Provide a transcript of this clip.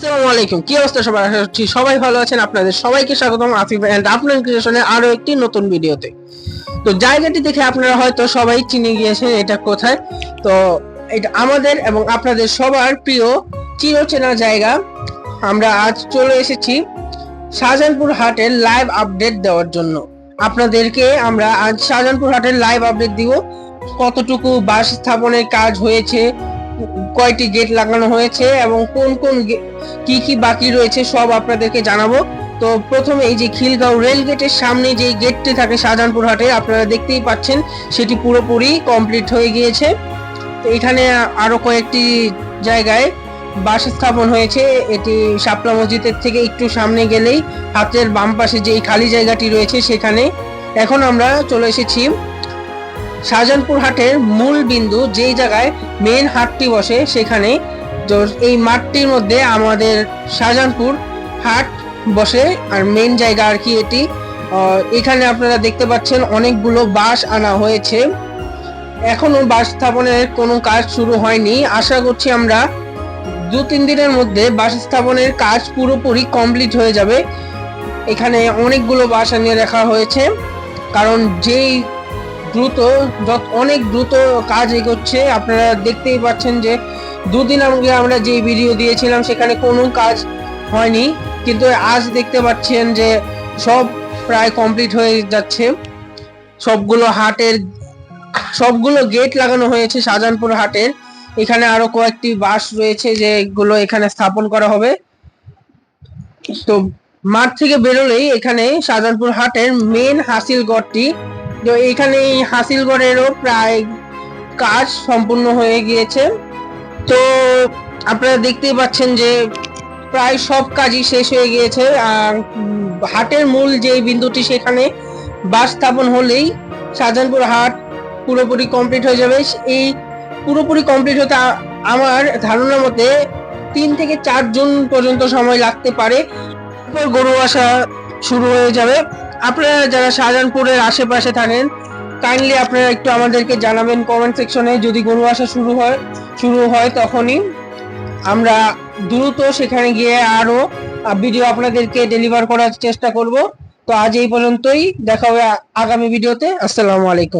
আসসালামু আলাইকুম। কি অবস্থা সবাই আশা করছি সবাই ভালো আছেন। আপনাদের সবাইকে স্বাগতম আফিফ এন্ড আপনার ক্রিয়েশনের আরও একটি নতুন ভিডিওতে। তো জায়গাটি দেখে আপনারা হয়তো সবাই চিনে গিয়েছেন এটা কোথায়। তো এটা আমাদের এবং আপনাদের সবার প্রিয় চিরচেনা জায়গা। আমরা আজ চলে এসেছি শাহজাহানপুর হাটের লাইভ আপডেট দেওয়ার জন্য। আপনাদেরকে আমরা আজ শাহজাহানপুর হাটের লাইভ আপডেট দিব। কতটুকু বাস স্থাপনের কাজ হয়েছে কয়টি গেট লাগানো হয়েছে এবং কোন কোন কি কি বাকি রয়েছে সব আপনাদেরকে জানাব। তো প্রথমে এই যে খিলগাঁও রেল গেটের সামনে যে গেটটি থাকে শাহজাহানপুর হাটে, আপনারা দেখতেই পাচ্ছেন সেটি পুরোপুরি কমপ্লিট হয়ে গিয়েছে। তো এখানে আরও কয়েকটি জায়গায় বাস স্থাপন হয়েছে। এটি শাপলা মসজিদের থেকে একটু সামনে গেলেই হাতের বাম পাশে যে খালি জায়গাটি রয়েছে সেখানে। এখন আমরা চলে এসেছি শাহজাহানপুর হাটের মূল বিন্দু যেই জায়গায় মেন হাটটি বসে সেখানে তো এই মাঠটির মধ্যে আমাদের শাহজাহানপুর হাট বসে আর মেন জায়গা আর কি এটি। এখানে আপনারা দেখতে পাচ্ছেন অনেকগুলো বাস আনা হয়েছে। এখনও বাস স্থাপনের কোনো কাজ শুরু হয়নি। আশা করছি আমরা দু তিন দিনের মধ্যে বাস স্থাপনের কাজ পুরোপুরি কমপ্লিট হয়ে যাবে। এখানে অনেকগুলো বাস আনিয়ে রাখা হয়েছে। কারণ যেই দ্রুত, যত অনেক দ্রুত কাজ এগোচ্ছে, আপনারা দেখতেই পাচ্ছেন যে দুদিন আগে আমরা যে ভিডিও দিয়েছিলাম, সেখানে কোনো কাজ হয়নি। কিন্তু আজ দেখতে পাচ্ছেন যে সব প্রায় কমপ্লিট হয়ে যাচ্ছে। সবগুলো হাটের, সবগুলো গেট লাগানো হয়েছে শাহজাহানপুর হাটের। এখানে আরও কয়েকটি বাস রয়েছে যেগুলো এখানে স্থাপন করা হবে। তো মাঠ থেকে বেরোলেই এখানে শাহজাহানপুর হাটের মেন হাসিলগড়টি তো এখানে এই হাসিলগড়েরও প্রায় কাজ সম্পূর্ণ হয়ে গিয়েছে। তো আপনারা দেখতেই পাচ্ছেন যে প্রায় সব কাজই শেষ হয়ে গিয়েছে। আর হাটের মূল যে বিন্দুটি সেখানে বাস স্থাপন হলেই শাহজাহানপুর হাট পুরোপুরি কমপ্লিট হয়ে যাবে। এই পুরোপুরি কমপ্লিট হতে আমার ধারণা মতে তিন থেকে চার জুন পর্যন্ত সময় লাগতে পারে। গরু আসা শুরু হয়ে যাবে। আপনারা যারা শাহজাহানপুরের আশেপাশে থাকেন কাইন্ডলি আপনারা একটু আমাদেরকে জানাবেন কমেন্ট সেকশনে যদি গরু আসা শুরু হয় শুরু হয় তখনই। আমরা দ্রুত সেখানে গিয়ে আরও ভিডিও আপনাদেরকে ডেলিভার করার চেষ্টা করব। তো আজ এই পর্যন্তই। দেখা হবে আগামী ভিডিওতে আসসালামু আলাইকুম।